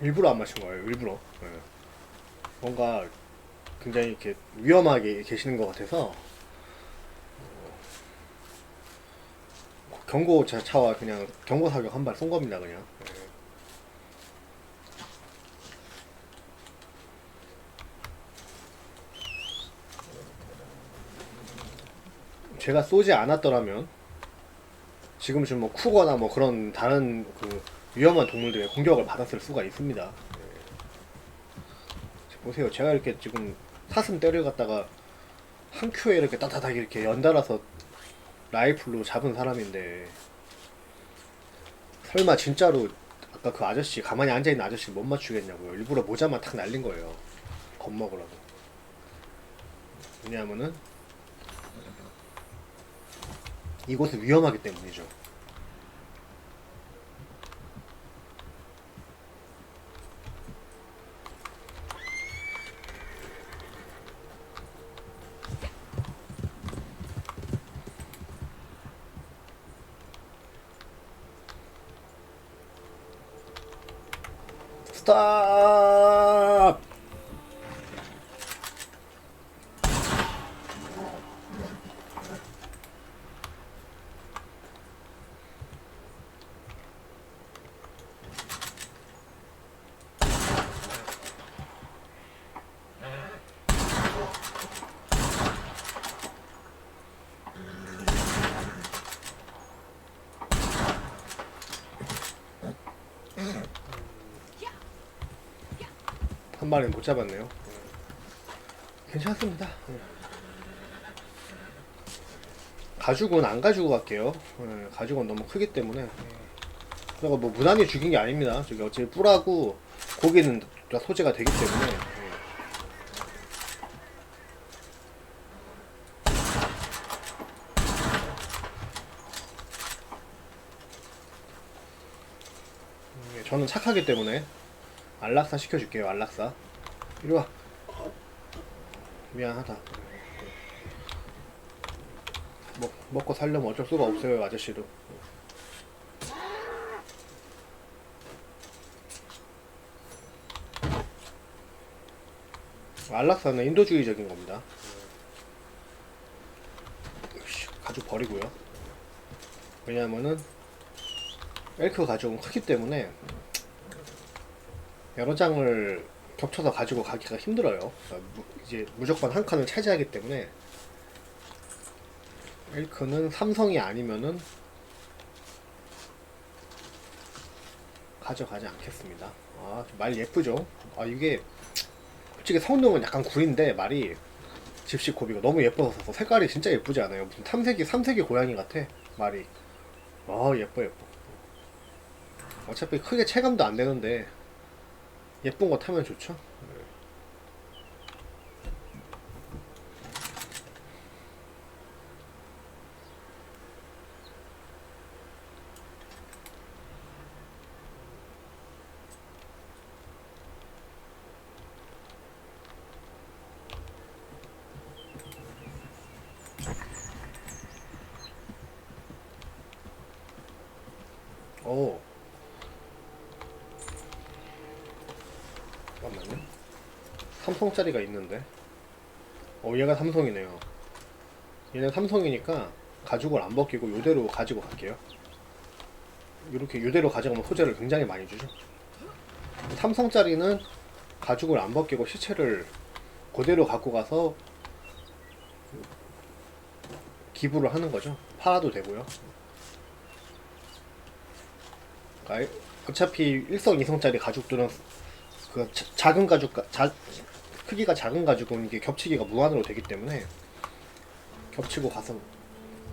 일부러 안 마신 거예요. 일부러. 예. 뭔가 굉장히 이렇게 위험하게 계시는 것 같아서 어, 경고 차- 차와 그냥 경고 사격 한 발 쏜 겁니다. 그냥. 예. 제가 쏘지 않았더라면 지금 좀뭐 쿠거나 뭐 그런 다른 그 위험한 동물들의 공격을 받았을 수가 있습니다. 예. 보세요. 제가 이렇게 지금 사슴 때려갔다가 한 큐에 이렇게 따다닥 이렇게 연달아서 라이플로 잡은 사람인데 설마 진짜로 아까 그 아저씨 가만히 앉아있는 아저씨 못 맞추겠냐고요. 일부러 모자만 탁 날린 거예요. 겁먹으라고. 왜냐하면은 이곳은 위험하기 때문이죠. 스 한 마리는 못 잡았네요. 괜찮습니다. 예. 가죽은 안 가지고 갈게요. 예, 가죽은 너무 크기 때문에. 예. 그리고 뭐 무난히 죽인 게 아닙니다. 저기 어차피 뿔하고 고기는 다 소재가 되기 때문에. 예. 예, 저는 착하기 때문에 안락사 시켜줄게요. 안락사. 이리 와. 미안하다. 먹, 먹고 살려면 어쩔 수가 없어요, 아저씨도. 안락사는 인도주의적인 겁니다. 가죽 버리고요. 왜냐하면은 엘크 가죽은 크기 때문에 여러 장을 겹쳐서 가지고 가기가 힘들어요. 그러니까 무- 이제 무조건 한 칸을 차지하기 때문에 엘크는 삼성이 아니면은 가져가지 않겠습니다. 아, 말 예쁘죠? 아, 이게 솔직히 성능은 약간 구린데 말이 집시 고비가 너무 예뻐서 색깔이 진짜 예쁘지 않아요? 무슨 탐색이 삼색이 고양이 같아 말이. 아, 예뻐 예뻐. 어차피 크게 체감도 안 되는데 예쁜 거 타면 좋죠. 오. 삼성짜리가 있는데. 어, 얘가 삼성이네요. 얘는 삼성이니까 가죽을 안 벗기고 요대로 가지고 갈게요. 이렇게 요대로 가져가면 소재를 굉장히 많이 주죠. 삼성짜리는 가죽을 안 벗기고 시체를 그대로 갖고 가서 기부를 하는 거죠. 팔아도 되고요. 그러니까 어차피 일성, 이성짜리 가죽들은 그 자- 작은 가죽 자, 크기가 작은 가죽은 이게 겹치기가 무한으로 되기 때문에 겹치고 가서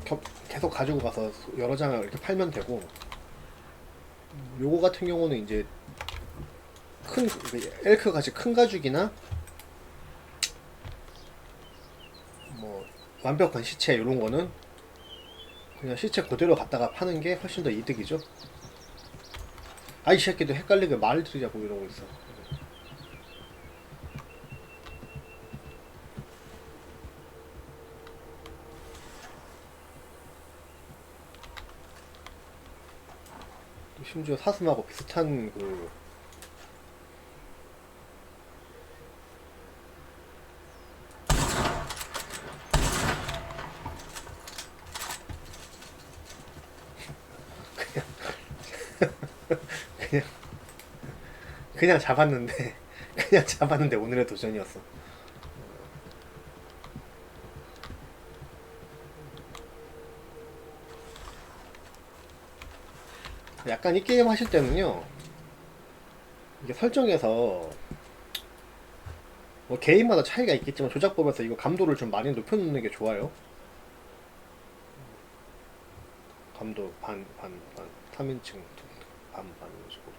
겹, 계속 가지고 가서 여러 장을 이렇게 팔면 되고 요거 같은 경우는 이제 큰그 엘크 같이 큰 가죽이나 뭐 완벽한 시체 이런 거는 그냥 시체 그대로 갖다가 파는 게 훨씬 더 이득이죠. 아이 새끼도 헷갈리게 말을 들으자고 이러고 있어. 심지어 사슴하고 비슷한 그 그냥 그냥 잡았는데 그냥 잡았는데 오늘의 도전이었어. 약간 이 게임 하실 때는요 이게 설정에서 뭐 개인마다 차이가 있겠지만 조작법에서 이거 감도를 좀 많이 높여놓는 게 좋아요. 감도 반, 반, 반, 3인칭 반, 반 이런 식으로.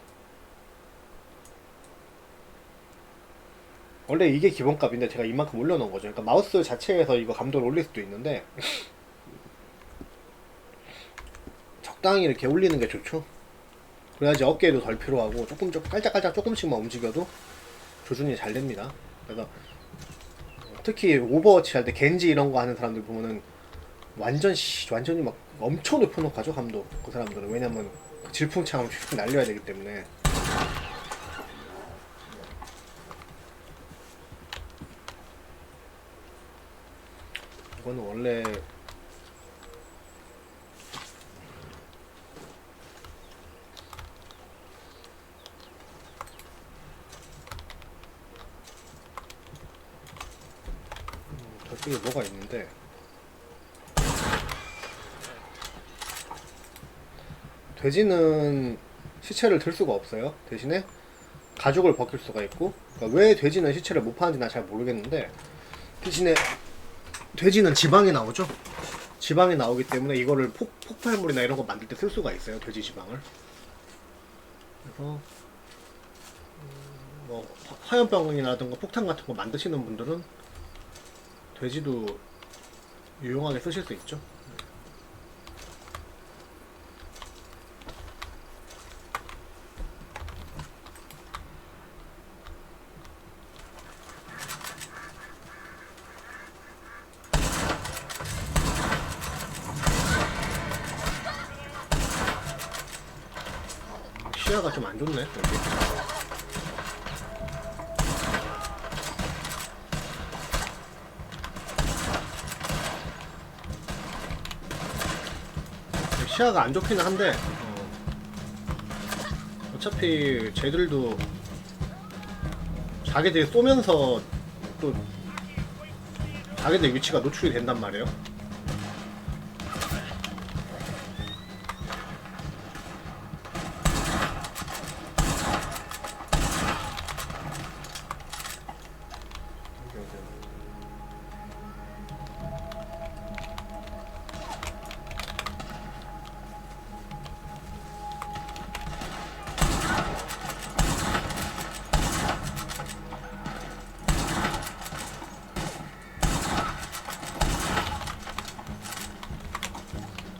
원래 이게 기본값인데 제가 이만큼 올려놓은 거죠. 그러니까 마우스 자체에서 이거 감도를 올릴 수도 있는데 적당히 이렇게 올리는 게 좋죠. 그래야지 어깨도 덜 필요하고 조금 조금 깔짝깔짝 조금씩만 움직여도 조준이 잘 됩니다. 그래서 특히 오버워치 할 때 겐지 이런 거 하는 사람들 보면은 완전 씨 완전히 막 엄청 높여놓고 감도 그 사람들은. 왜냐면 그 질풍창을 휙 날려야 되기 때문에. 이거는 원래 음, 저쪽에 뭐가 있는데 돼지는 시체를 들 수가 없어요. 대신에 가죽을 벗길 수가 있고 그러니까 왜 돼지는 시체를 못 파는지 난잘 모르겠는데 대신에 돼지는 지방이 나오죠. 지방이 나오기 때문에 이거를 폭, 폭발물이나 이런 거 만들 때 쓸 수가 있어요. 돼지 지방을. 그래서 음, 뭐 화- 화염병이라든가 폭탄 같은 거 만드시는 분들은 돼지도 유용하게 쓰실 수 있죠. 시야가 좀 안 좋네. 여기. 시야가 안 좋기는 한데 어, 차피 쟤들도 자기들이 쏘면서 또 자기들 위치가 노출이 된단 말이에요.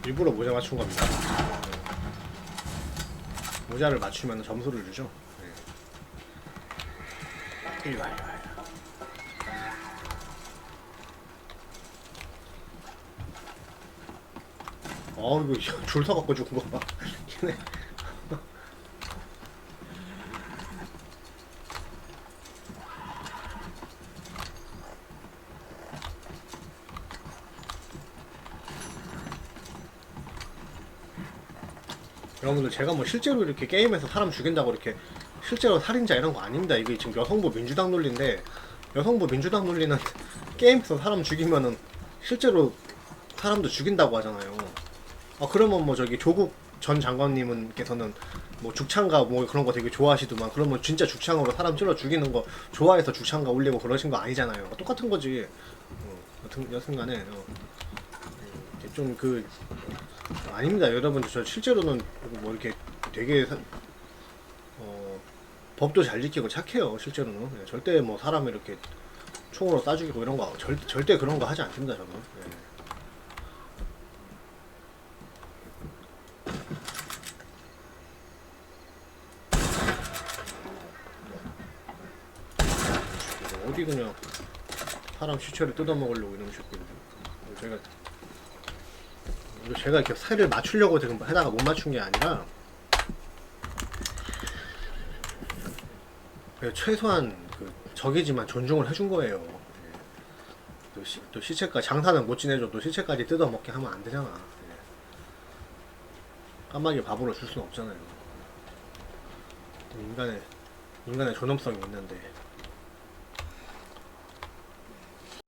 일부러 모자 맞춘 겁니다. 모자를 맞추면 점수를 주죠. 네. 와. 어 이거 줄 서갖고 죽은 거 봐. 여러분들 제가 뭐 실제로 이렇게 게임에서 사람 죽인다고 이렇게 실제로 살인자 이런 거 아닙니다. 이게 지금 여성부 민주당 논리인데 여성부 민주당 논리는 게임에서 사람 죽이면은 실제로 사람도 죽인다고 하잖아요. 아 그러면 뭐 저기 조국 전 장관님은께서는 뭐 죽창가 뭐 그런 거 되게 좋아하시더만 그러면 진짜 죽창으로 사람 찔러 죽이는 거 좋아해서 죽창가 올리고 그러신 거 아니잖아요. 똑같은 거지. 어, 여튼 여튼간에 어. 좀그 아닙니다. 여러분 저 실제로는 뭐 이렇게 되게 사- 어, 법도 잘 지키고 착해요 실제로는. 예, 절대 뭐 사람 이렇게 총으로 쏴 죽이고 이런 거 절, 절대 그런 거 하지 않습니다 저는. 예. 어디 그냥 사람 시체를 뜯어먹으려고 이런 새끼들 이거 제가 이렇게 살을 맞추려고 지금 해다가 못 맞춘 게 아니라 최소한 그 적이지만 존중을 해준 거예요. 예. 또, 시, 또 시체까지 장사는 못 지내줘도 시체까지 뜯어먹게 하면 안 되잖아. 예. 까마귀 밥으로 줄 수는 없잖아요. 인간의 인간의 존엄성이 있는데